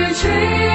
영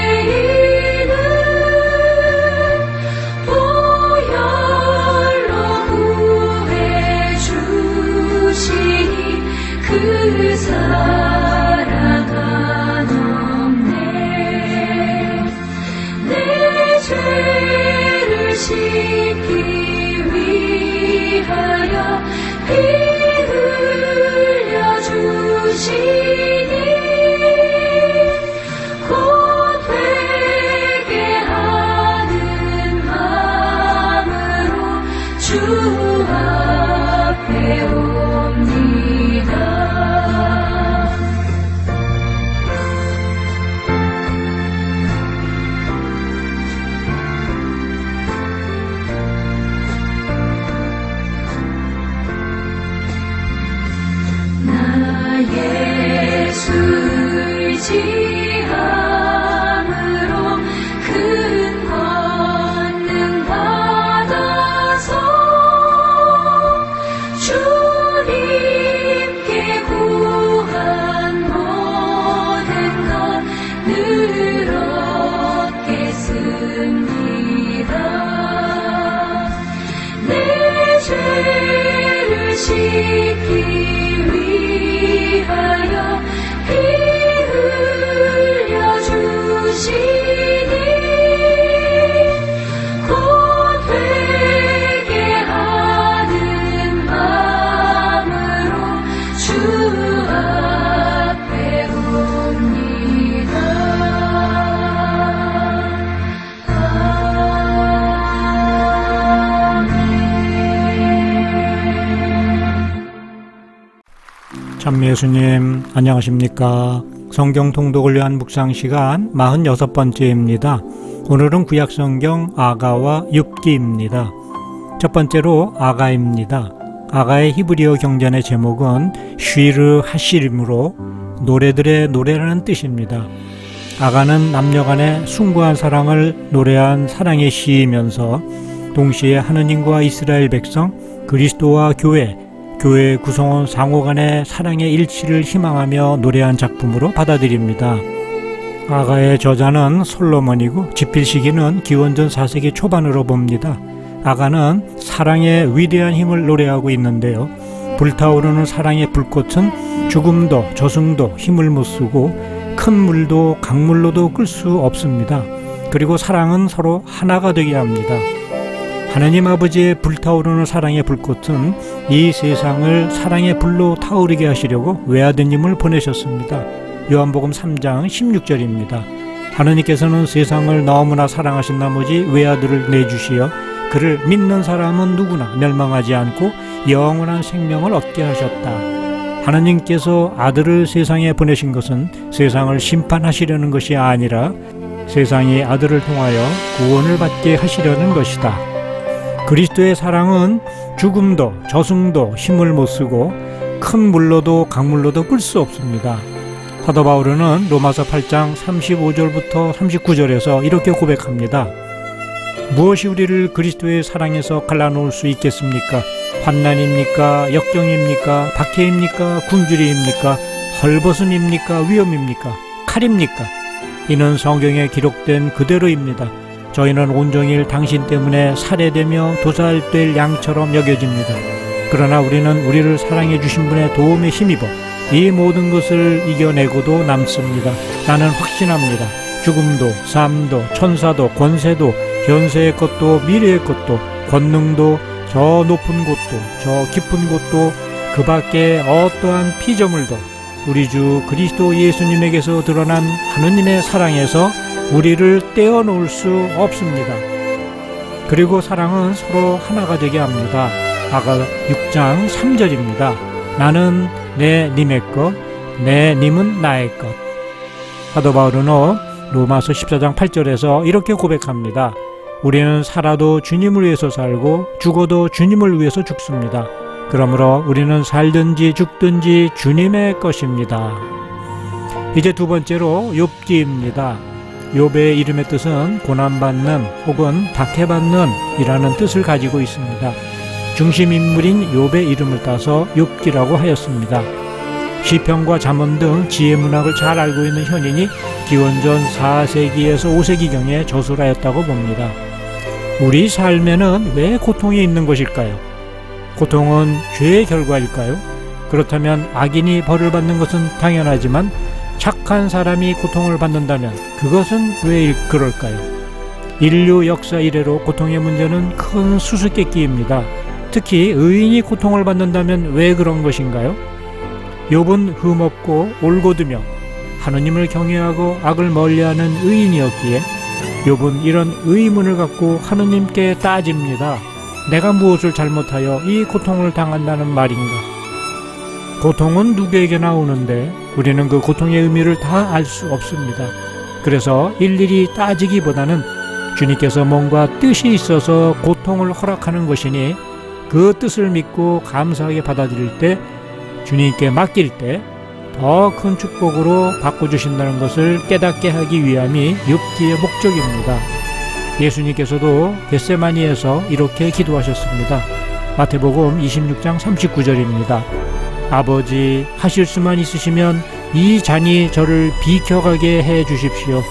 예수를 지함으로 큰 권능 받아서 주님께 구한 모든 것 늘 얻겠습니다. 내 죄를 씻 참 예수님 안녕하십니까? 성경 통독을 위한 묵상 시간 46번째입니다. 오늘은 구약성경 아가와 욥기입니다. 첫 번째로 아가입니다. 아가의 히브리어 경전의 제목은 쉬르 하시림으로 노래들의 노래라는 뜻입니다. 아가는 남녀 간의 숭고한 사랑을 노래한 사랑의 시이면서 동시에 하느님과 이스라엘 백성 그리스도와 교회 교회 구성원 상호 간의 사랑의 일치를 희망하며 노래한 작품으로 받아들입니다. 아가의 저자는 솔로몬이고 집필 시기는 기원전 4세기 초반으로 봅니다. 아가는 사랑의 위대한 힘을 노래하고 있는데요. 불타오르는 사랑의 불꽃은 죽음도 저승도 힘을 못 쓰고 큰 물도 강물로도 끌 수 없습니다. 그리고 사랑은 서로 하나가 되게 합니다. 하나님 아버지의 불타오르는 사랑의 불꽃은 이 세상을 사랑의 불로 타오르게 하시려고 외아드님을 보내셨습니다. 요한복음 3장 16절입니다. 하나님께서는 세상을 너무나 사랑하신 나머지 외아들을 내주시어 그를 믿는 사람은 누구나 멸망하지 않고 영원한 생명을 얻게 하셨다. 하나님께서 아들을 세상에 보내신 것은 세상을 심판하시려는 것이 아니라 세상이 아들을 통하여 구원을 받게 하시려는 것이다. 그리스도의 사랑은 죽음도 저승도 힘을 못 쓰고 큰 물로도 강물로도 끌 수 없습니다. 사도 바울은 로마서 8장 35절부터 39절에서 이렇게 고백합니다. 무엇이 우리를 그리스도의 사랑에서 갈라놓을 수 있겠습니까? 환난입니까? 역경입니까? 박해입니까? 굶주림입니까? 헐벗음입니까? 위험입니까? 칼입니까? 이는 성경에 기록된 그대로입니다. 저희는 온종일 당신 때문에 살해되며 도살될 양처럼 여겨집니다. 그러나 우리는 우리를 사랑해 주신 분의 도움에 힘입어 이 모든 것을 이겨내고도 남습니다. 나는 확신합니다. 죽음도, 삶도, 천사도, 권세도, 현세의 것도, 미래의 것도, 권능도, 저 높은 곳도 저 깊은 곳도 그 밖에 어떠한 피조물도 우리 주 그리스도 예수님에게서 드러난 하느님의 사랑에서 우리를 떼어놓을 수 없습니다. 그리고 사랑은 서로 하나가 되게 합니다. 아가 6장 3절입니다. 나는 내 님의 것, 내 님은 나의 것. 사도 바울은 로마서 14장 8절에서 이렇게 고백합니다. 우리는 살아도 주님을 위해서 살고 죽어도 주님을 위해서 죽습니다. 그러므로 우리는 살든지 죽든지 주님의 것입니다. 이제 두 번째로 욥기입니다. 욥의 이름의 뜻은 고난받는 혹은 박해받는 이라는 뜻을 가지고 있습니다. 중심 인물인 욥의 이름을 따서 욥기라고 하였습니다. 시편과 잠언 등 지혜 문학을 잘 알고 있는 현인이 기원전 4세기에서 5세기경에 저술하였다고 봅니다. 우리 삶에는 왜 고통이 있는 것일까요? 고통은 죄의 결과일까요? 그렇다면 악인이 벌을 받는 것은 당연하지만 착한 사람이 고통을 받는다면 그것은 왜 그럴까요? 인류 역사 이래로 고통의 문제는 큰 수수께끼입니다. 특히 의인이 고통을 받는다면 왜 그런 것인가요? 욥은 흠없고 올곧으며 하느님을 경외하고 악을 멀리하는 의인이었기에 욥은 이런 의문을 갖고 하느님께 따집니다. 내가 무엇을 잘못하여 이 고통을 당한다는 말인가? 고통은 누구에게나 오는데 우리는 그 고통의 의미를 다 알 수 없습니다. 그래서 일일이 따지기보다는 주님께서 뭔가 뜻이 있어서 고통을 허락하는 것이니 그 뜻을 믿고 감사하게 받아들일 때 주님께 맡길 때 더 큰 축복으로 바꿔주신다는 것을 깨닫게 하기 위함이 욥기의 목적입니다. 예수님께서도 겟세마니에서 이렇게 기도하셨습니다. 마태복음 26장 39절입니다. 아버지 하실 수만 있으시면 이 잔이 저를 비켜가게 해 주십시오.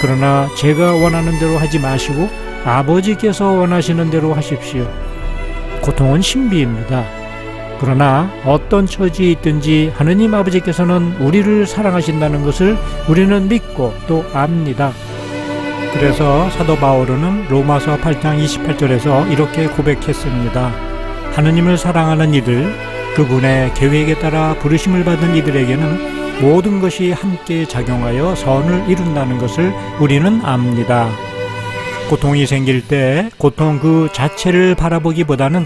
그러나 제가 원하는 대로 하지 마시고 아버지께서 원하시는 대로 하십시오. 고통은 신비입니다. 그러나 어떤 처지에 있든지 하느님 아버지께서는 우리를 사랑하신다는 것을 우리는 믿고 또 압니다. 그래서 사도 바울은 로마서 8장 28절에서 이렇게 고백했습니다. 하느님을 사랑하는 이들, 그분의 계획에 따라 부르심을 받은 이들에게는 모든 것이 함께 작용하여 선을 이룬다는 것을 우리는 압니다. 고통이 생길 때 고통 그 자체를 바라보기보다는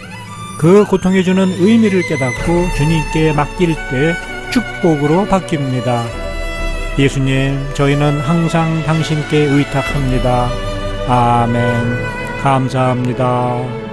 그 고통에 주는 의미를 깨닫고 주님께 맡길 때 축복으로 바뀝니다. 예수님, 저희는 항상 당신께 의탁합니다. 아멘. 감사합니다.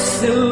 still